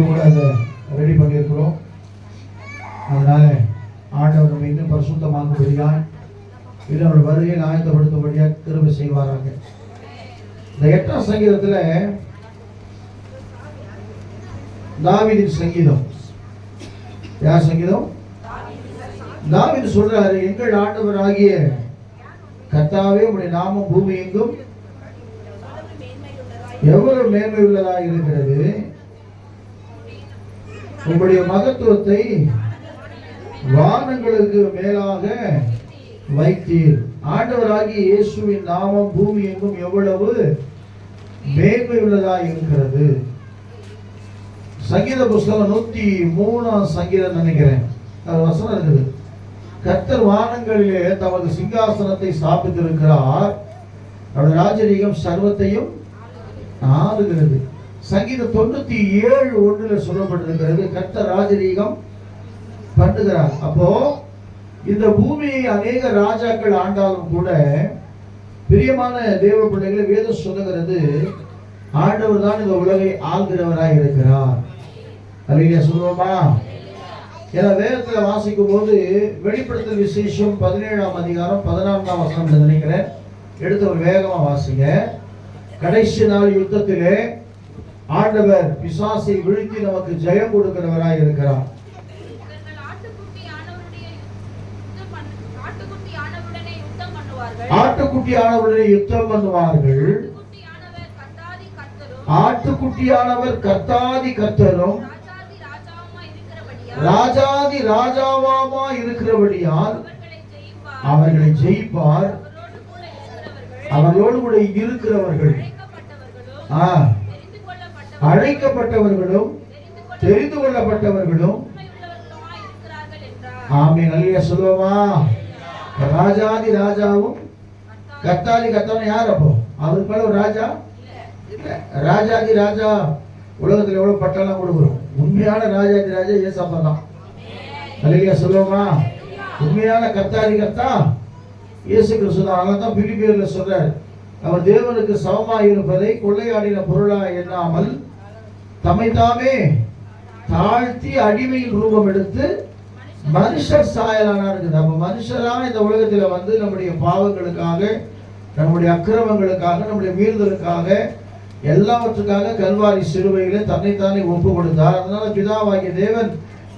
கூட அதை ரெடி பண்ணியிருக்கிறோம். அதனால ஆண்டவர் நம்ம இன்னும் பரிசுத்தமாக்கும்படியாய் இன்னும் அவருடைய வருகையை ஆயத்தப்படுத்தும்படியாக திரும்ப செய்வாராங்க இந்த எட்டாம் சங்கீதத்தில் தாவிதின் சங்கீதம். யார் சங்கீதம்? தாவிது சொல்றாரு எங்கள் ஆண்டவர் ஆகிய கத்தாவே உடைய நாமம் பூமி எங்கும் எவ்வளவு மேன்மை உள்ளதாக இருக்கிறது. உங்களுடைய மகத்துவத்தை வானங்களுக்கு மேலாக வைத்தீர். ஆண்டவராகிய இயேசுவின் நாமம் பூமி எங்கும் எவ்வளவு மேன்மை இருக்கிறது சங்கீத புஸ்தகம் நூத்தி மூணாம் சங்கீதம் நினைக்கிறேன். வசனம் இருக்குது. கத்தர் வானங்களிலே தமது சிங்காசனத்தை ஸ்தாபித்திருக்கிறார். அவருடைய ராஜரீகம் சர்வத்தையும் ஆளுகிறது. சங்கீதம் தொண்ணூத்தி ஏழு ஒன்றுல சொல்லப்பட்டிருக்கிறது. கர்த்த ராஜரீகம் பண்ணுகிறார். அப்போ இந்த பூமியை அநேக ராஜாக்கள் ஆண்டாலும் கூட பிரியமான தேவ பிள்ளைகளை வேதம் சொல்லுகிறது ஆண்டவர் தான் இந்த உலகை ஆள்கிறவராக இருக்கிறார். அல்லையா சொல்லுவோமா? ஏன்னா வேதத்துல வாசிக்கும் போது வெளிப்படுத்தல் விசேஷம் பதினேழாம் அதிகாரம் பதினான்காம் வசனம் நினைக்கிறேன். எடுத்து ஒரு வேகமா வாசிங்க. கடைசி நாள் யுத்தத்திலே ஆண்டவர் பிசாசை வீழ்த்தி நமக்கு ஜெயம் கொடுக்கிறவராய் இருக்கிறார். இவர்கள் ஆட்டுக்குட்டியானவருடைய யுத்தம் பண்ணுவார்கள். ஆட்டுக்குட்டியானவர் கர்த்தாதி கர்த்தரும், ராஜாதி ராஜாவாமா இருக்கிறபடியால். அவர்களை ஜெயிப்பார். அவர்களை ஜெயிப்பார். அவரோடு கூட இருக்கிறவர்கள், அவர்களோடு கூட இருக்கிறவர்கள். ஆ, அழைக்கப்பட்டவர்களும் தெரிந்து கொள்ளப்பட்டவர்களும் ஆமே நல்ல சொல்லுவோமா ராஜாதி ராஜாவும் கத்தாதி கர்த்தாவும் யார் அப்போ? அவருக்கு மேல ஒரு ராஜா? ராஜாதி ராஜா. உலகத்துல எவ்வளவு பட்டெல்லாம் கொடுக்குறோம்? உண்மையான ராஜாதி ராஜா ஏசப்பா தான். அழகியா சொல்லுவோமா உண்மையான கத்தாரி கத்தா இயேசு கிறிஸ்து தான். அதனால தான் பிலிப்பியர்ல சொல்றார் அவர் தேவனுக்கு சமமாக இருப்பதை கொள்ளையாடின பொருளாக எண்ணாமல் தம்மை தாமே தாழ்த்தி அடிமையில் ரூபம் எடுத்து மனுஷர் சாயலானா இருக்குது. நம்ம மனுஷரான இந்த உலகத்துல வந்து நம்முடைய பாவங்களுக்காக நம்முடைய அக்கிரமங்களுக்காக நம்முடைய மீறுதலுக்காக எல்லாவற்றுக்காக கல்வாரி சிறுவையிலே தன்னைத்தானே ஒப்பு கொடுத்தார். அதனால பிதாவாகிய தேவன்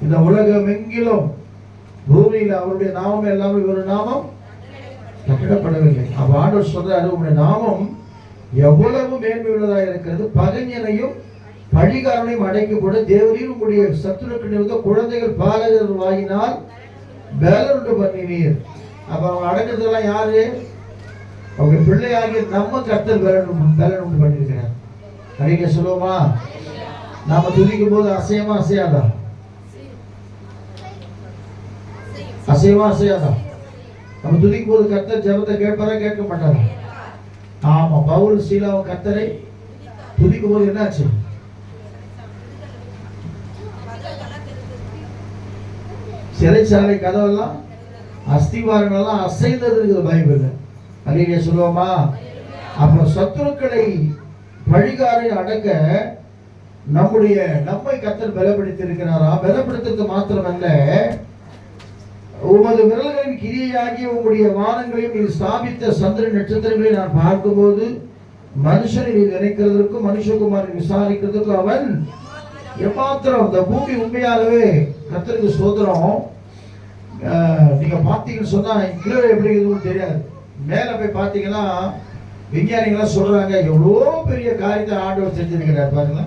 இந்த உலகம் எங்கிலும் பூமியில் அவருடைய நாமம் எல்லாமே ஒரு நாமம் கட்டிடப்படவில்லை அப்ப ஆண்டவர் சொல்றாரு உங்களுடைய நாமம் எவ்வளவு மேன்மை உள்ளதாக இருக்கிறது பகைஞனையும் பழிகாரனை அடைக்கும் கூட. தேவரீர் உங்களுடைய சத்துருக்கு நிறுத்த குழந்தைகள் பாலகர் வாங்கினால் பேலருண்டு பண்ணினீர். அப்ப அவங்க அடக்கிறதெல்லாம் யாரு? அவங்க பிள்ளையாகிய நம்ம கர்த்தர் பேலன் பேலன் உண்டு பண்ணியிருக்கிறார். அடிக்க சொல்லுவோமா? நாம துதிக்கும் போது அசையமா அசையாதா? அசையமா அசையாதா? நம்ம துதிக்கும் போது கர்த்தர் ஜபத்தை கேட்பாரா கேட்க மாட்டாரா? ஆமா பவுல் சீலாவும் கர்த்தரை துதிக்கும் போது என்னாச்சு? சிறைச்சாலை கதவெல்லாம் அஸ்திவாரங்களெல்லாம் அசைந்தது இருக்குது பைபிள் அல்லையா சொல்லுவோமா? அப்போ சத்துருக்களை பழிகாரை அடக்க நம்முடைய நம்மை கத்தர் பலப்படுத்தி இருக்கிறாரா பலப்படுத்துறது மாத்திரமல்ல. உமது விரல்களின் கிரியாகி உங்களுடைய வானங்களையும் நீ ஸ்தாபித்த சந்திர நட்சத்திரங்களை நான் பார்க்கும்போது மனுஷனை நீ நினைக்கிறதற்கும் மனுஷகுமாரை விசாரிக்கிறதுக்கும் அவன் எம்மாத்திரம் இந்த பூமி உண்மையாகவே கத்தருக்கு சோதரம் நீங்க பார்த்தீங்கன்னு சொன்னா கீழே எப்படி இருக்குன்னு தெரியாது. மேல போய் பார்த்தீங்கன்னா விஞ்ஞானிகள்லாம் சொல்றாங்க எவ்வளோ பெரிய காரியத்தை ஆண்டவர் செஞ்சிருக்கிறார் பாருங்க.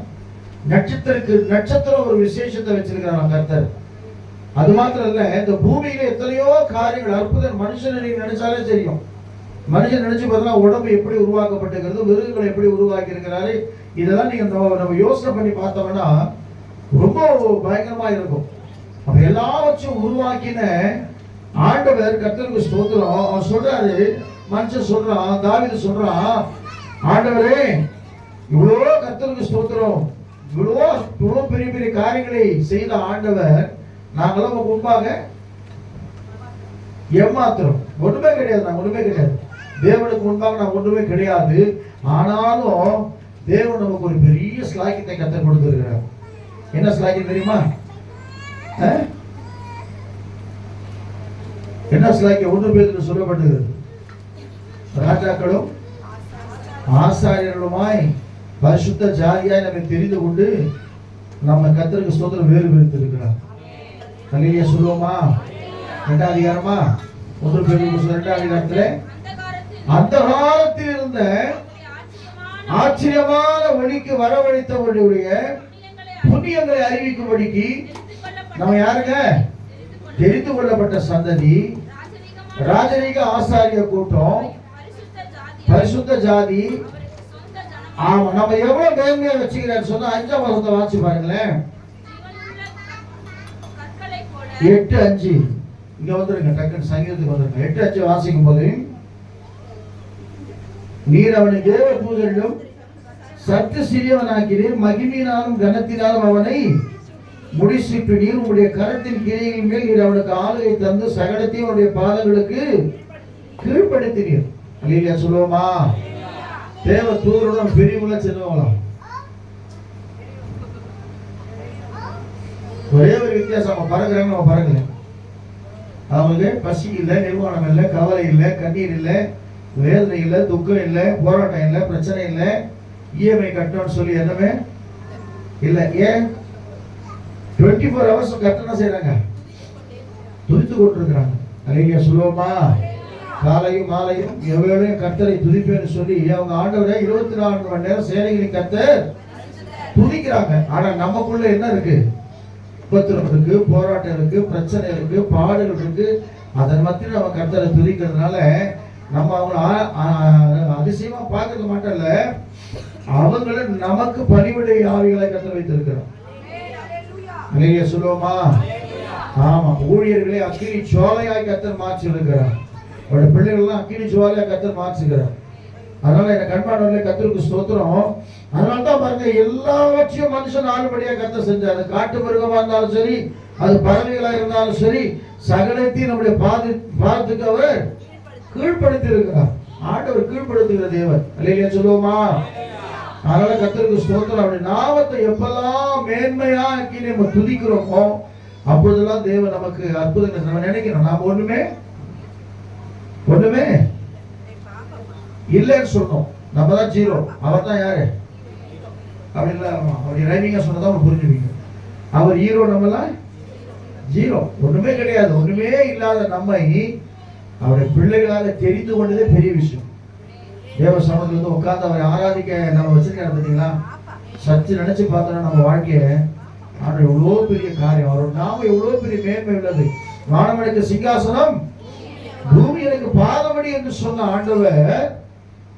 நட்சத்திரக்கு நட்சத்திரம் ஒரு விசேஷத்தை வச்சிருக்கிறாங்க கர்த்தர். அது மாத்திரம் இல்ல இந்த பூமியில எத்தனையோ காரியங்கள் அற்புதம் மனுஷனை நீங்க நினைச்சாலே தெரியும். மனுஷன் நினைச்சு பார்த்தா உடம்பு எப்படி உருவாக்கப்பட்டிருக்கிறது மிருகங்களை எப்படி உருவாக்கி இருக்கிறாரு இதெல்லாம் நீங்க நம்ம- நம்ம யோசனை பண்ணி பார்த்தோம்னா ரொம்ப பயங்கரமா இருக்கும். அப்ப எல்லாவற்றையும் உருவாக்கின ஆண்டவர் கர்த்தருக்கு ஸ்தோத்திரம். அவன் சொல்றாரு மனுஷன் சொல்றான் தாவீது சொல்றான் ஆண்டவரே இவ்வளோ கர்த்தருக்கு ஸ்தோத்திரம். இவ்வளோ இவ்வளோ பெரிய பெரிய காரியங்களை செய்த ஆண்டவர் நாங்களும் உங்க முன்பாக ஏமாத்திரம் ஒன்றுமே கிடையாது நான் ஒன்றுமே கிடையாது. தேவனுக்கு முன்பாக நான் ஒன்றுமே கிடையாது. ஆனாலும் தேவன் நமக்கு ஒரு பெரிய ஸ்லாக்கியத்தை கற்றுக் கொடுத்துருக்கிறார். என்ன ஸ்லாக்கியம் தெரியுமா? என்ன ஸ்லாக்கியம் ஒன்று பேருக்கு சொல்லப்பட்டது? ராஜாக்களும் ஆசாரியர்களுமாய் பரிசுத்த ஜாதியாய் நம்மை தெரிந்து கொண்டு நம்ம கத்தருக்கு சுதந்திரம் வேறு பிரித்திருக்கிறார். கலைய சொல்லுவோமா ரெண்டாம் அதிகாரமா? ஒன்று பேருக்கு ரெண்டாம் அதிகாரத்தில் அந்த காலத்தில் இருந்த ஆச்சரியமான வழிக்கு ஒளிக்கு வரவழைத்தவருடைய புண்ணியங்களை அறிவிக்கும்படிக்கு நம்ம யாருங்க? தெரிந்து கொள்ளப்பட்ட சந்ததி ராஜரீக ஆசாரிய கூட்டம் பரிசுத்த ஜாதி. ஆமா நம்ம எவ்வளவு மேன்மையா வச்சுக்கிறாரு சொன்னா அஞ்சாம் வசனத்தை வாசி பாருங்களேன். எட்டு அஞ்சு. இங்க வந்துருங்க டக்குன்னு சங்கீதத்துக்கு வந்துருங்க. எட்டு அஞ்சு வாசிக்கும் போது நீர் அவனை தேவ பூஜையிலும் சற்று சிறியவனாக்கிறீர் மகிமையினாலும் கனத்தினாலும் அவனை முடிசூட்டு நீர் உங்களுடைய கருத்தின் கிரியின் மேல் நீர் அவனுக்கு ஆளுகை தந்து சகலத்தையும் அவனுடைய பாதங்களுக்கு கீழ்ப்படுத்தினீர். அல்லையா சொல்லுவோமா? தேவ தூரம் பெரியவங்களா சின்னவங்களாம் ஒரே ஒரு வித்தியாசம் அவங்க பறக்குறாங்க நம்ம பறக்கல. அவங்களுக்கு பசி இல்லை நிர்வாணம் இல்லை கவலை இல்லை கண்ணீர் இல்லை வேதனை இல்லை துக்கம் இல்லை போராட்டம் இல்லை பிரச்சனை இல்லை. இஎம்ஐ கட்டணும்னு சொல்லி என்னமே இல்லை. ஏன்? டுவெண்ட்டி ஃபோர் ஹவர்ஸ் கத்தனை செய்கிறாங்க துதித்து கொண்டிருக்கிறாங்க. அலையா சொல்லுவோமா? காலையும் மாலையும் எவ்வளவு கர்த்தரை துதிப்பேன்னு சொல்லி அவங்க ஆண்டவரை இருபத்தி நாலு மணி நேரம் சேனைகளின் கர்த்தர் துதிக்கிறாங்க. ஆனா நமக்குள்ள என்ன இருக்கு? உபத்திரம் இருக்கு போராட்டம் இருக்கு பிரச்சனை இருக்கு பாடுகள் இருக்கு. அதன் மத்தியும் நம்ம கர்த்தரை துதிக்கிறதுனால நம்ம அவங்கள ஆ- அதிசயமா பார்க்க மாட்டோம்ல. அவங்களும் நமக்கு பணிவிடை ஆவிகளை கத்த வைத்திருக்கிறோம். இல்லையா சொல்லுவோமா ஆமா ஊழியர்களை அக்கினி சோலையாய் கத்தர் மாற்றிருக்கிறார் அவருடைய பிள்ளைகள்லாம் அக்கினி சோலையாய் கத்தர் மாற்றுகிறார். அதனால என் கண்பாடவில்லை கத்தருக்கு ஸ்தோத்திரம். அதனால தான் பாருங்க எல்லாவற்றையும் மனுஷன் ஆளுபடியா கத்த செஞ்சாரு. காட்டு மிருகமா இருந்தாலும் சரி அது பறவைகளா இருந்தாலும் சரி சகலத்தையும் நம்முடைய பாதி பாதத்துக்கு அவர் கீழ்ப்படுத்தி இருக்கிறார் ஆண்டவர் கீழ்ப்படுத்துகிற தேவர் இல்லையா சொல்லுவோமா அதனால கத்தருக்கு ஸ்தோத்திரம். அப்படி நாமத்தை எப்பெல்லாம் மேன்மையா ஆக்கி நம்ம துதிக்கிறோமோ அப்போதெல்லாம் தேவன் நமக்கு அற்புதங்கள் நம்ம நினைக்கிறோம் நாம ஒண்ணுமே? ஒண்ணுமே? இல்லைன்னு சொன்னோம். நம்ம தான் ஜீரோ. அவர் தான் யாரு? அப்படி இல்லை ஆமா. அப்படி ரைமிங்கா சொன்னதான் உங்களுக்கு புரிஞ்சுவீங்க அவர் ஹீரோ நம்மலாம் ஜீரோ. ஒண்ணுமே கிடையாது. ஒண்ணுமே இல்லாத நம்மை அவருடைய பிள்ளைகளாக தெரிந்து கொண்டதே பெரிய விஷயம். தேவ சமூகத்தில் வந்து உட்கார்ந்து அவரை ஆராதிக்க நம்ம வச்சிருக்காரு பார்த்தீங்களா சச்சு நினைச்சு பார்த்தோம்னா நம்ம வாழ்க்கையை ஆனால் எவ்வளோ பெரிய காரியம். அவரோட நாம எவ்வளோ பெரிய மேன்மை உள்ளது. வானமடைக்க சிங்காசனம் பூமி எனக்கு பாதமடி என்று சொன்ன ஆண்டவர்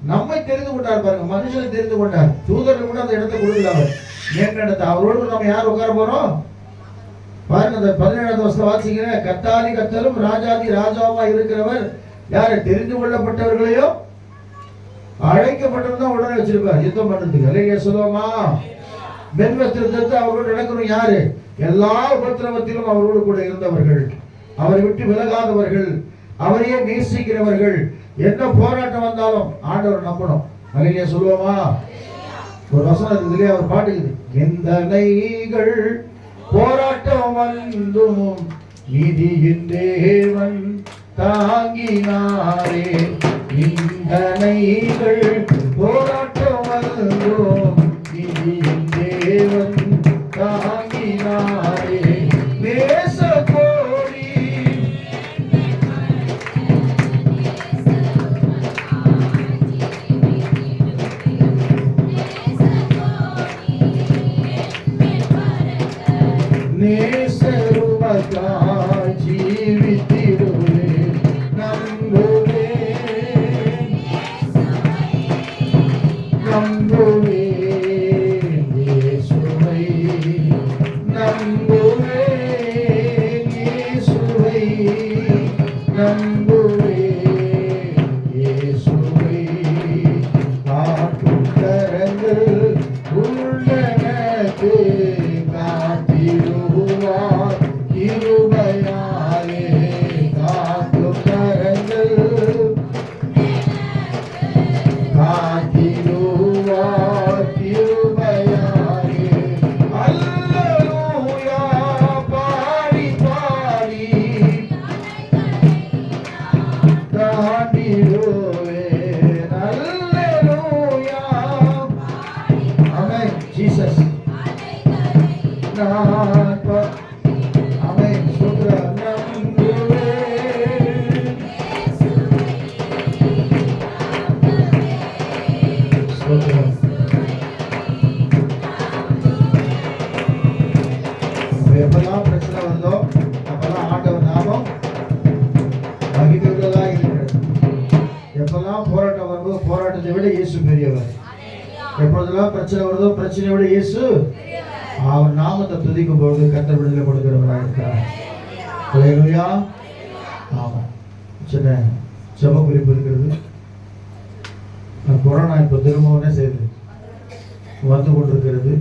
நம்மை தெரிந்து கொண்டார் பாருங்க. மனுஷனை தெரிந்து கொண்டார். தூதர்கள் கூட அந்த இடத்தை கொடுக்கல அவர். மேற்கண்டத்தை அவரோடு நம்ம யார் உட்கார போறோம்? பாருங்க அந்த பதினேழாவது வருஷம் வாசிக்கிறேன். கத்தாதி கத்தலும் ராஜாதி ராஜாவா இருக்கிறவர். யாரை தெரிந்து கொள்ளப்பட்டவர்களையோ அழைக்கப்பட்டிருந்தா உடனே வச்சிருப்பார். யுத்தம் பண்றதுக்கு இல்லையா சொல்லுவோமா மென்வஸ்திரத்தை அவரோடு நடக்கணும் யாரு? எல்லா உபத்திரவத்திலும் அவரோடு கூட இருந்தவர்கள். அவரை விட்டு விலகாதவர்கள். அவரையே நேசிக்கிறவர்கள். என்ன போராட்டம் வந்தாலும் ஆண்டவர் நம்பணும். அலையிலே சொல்லுவோமா ஒரு வசனம் இதுலயே அவர் பாட்டுக்குது எந்தனைகள் போராட்டம் வந்தும் நீதியின் தேவன் தாங்கினாரே. இந்தனைகள் போராட்டம் நீதியின் தேவன் தாங்கினாரே. நேச கோடி. வரும்போது போராட்டத்தை விட இயேசு பெரியவர். எப்பொழுதெல்லாம் பிரச்சனை வருதோ பிரச்சனையை விட இயேசு அவர் நாமத்தை துதிக்கும் பொழுது கத்தர் விடுதலை கொடுக்கிறவராக இருக்கிறார் ஆமாம் சின்ன ஜெப குறிப்பு இருக்கிறது கொரோனா இப்போ திரும்பவும் செய்யுது. வந்து கொண்டிருக்கிறது.